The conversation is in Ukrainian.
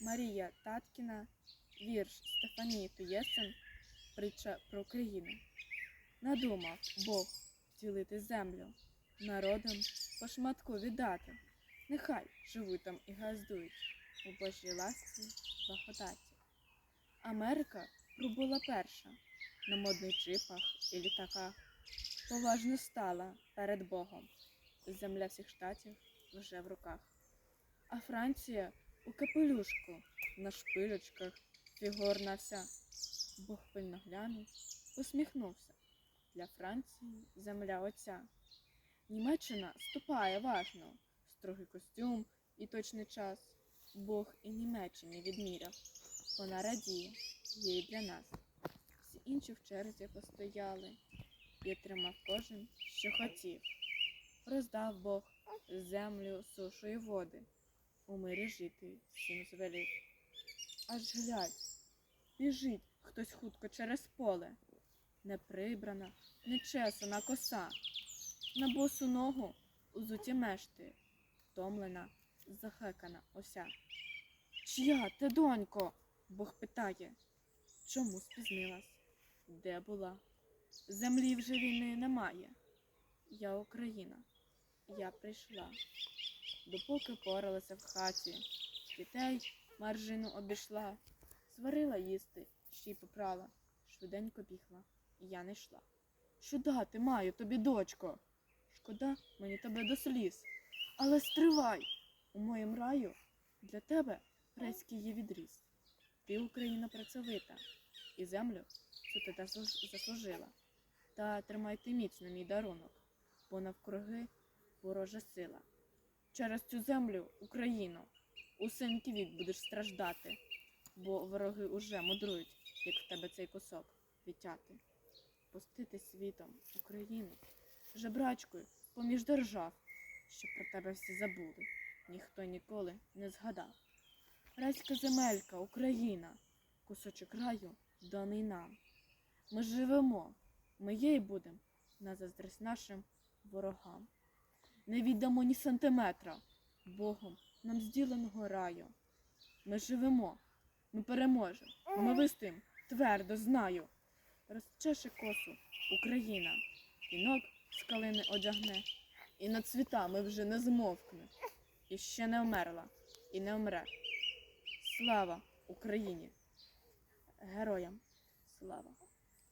Марія Таткіна, вірш Стефанії Туєсин, притча про Україну. Надумав Бог ділити землю, народам по шматку віддати. Нехай живуть там і газдують у Божій ласці благодаті. Америка пробула перша на модних джипах і літаках. Поважно стала перед Богом. Земля всіх штатів вже в руках. А Франція у капелюшку, на шпилечках, фігурна вся. Бог пильно глянув, усміхнувся. Для Франції земля отця. Німеччина ступає важно, строгий костюм і точний час. Бог і Німеччині відміряв. Вона радіє, є й для нас. Всі інші в черзі постояли, і отримав кожен, що хотів. Роздав Бог землю, сушу і води, у мирі жити всім звелів. Аж глядь, біжить хтось хутко через поле, не прибрана, не коса, на босу ногу узуті мешти, втомлена, захекана ося. Чия ти, донько? Бог питає, чому спізнилась? Де була? Землі вже війни немає. Я Україна, я прийшла. Допоки поралася в хаті, дітей маржину обійшла, сварила їсти, ще й попрала, швиденько бігла, і я не йшла. Що дати маю тобі, дочко? Шкода мені тебе до сліз, але стривай! У моїм раю для тебе райський є відріз. Ти, Україна, працьовита, і землю цю ти заслуж- заслужила. Та тримайте міцно мій дарунок, бо навкруги ворожа сила. Через цю землю, Україну, у синки вік будеш страждати, бо вороги уже мудрують, як в тебе цей кусок відтяти. Пустити світом Україну, жебрачкою поміж держав, щоб про тебе всі забули, ніхто ніколи не згадав. Райська земелька, Україна, кусочок раю даний нам. Ми живемо, ми є й на заздрість нашим ворогам. Не віддамо ні сантиметра Богом нам зділеного раю. Ми живемо, ми переможемо, ми вистоїм твердо знаю. Розчеше косу Україна, вінок з калини одягне, і над цвітами вже не змовкне, і ще не вмерла, і не вмре. Слава Україні! Героям слава!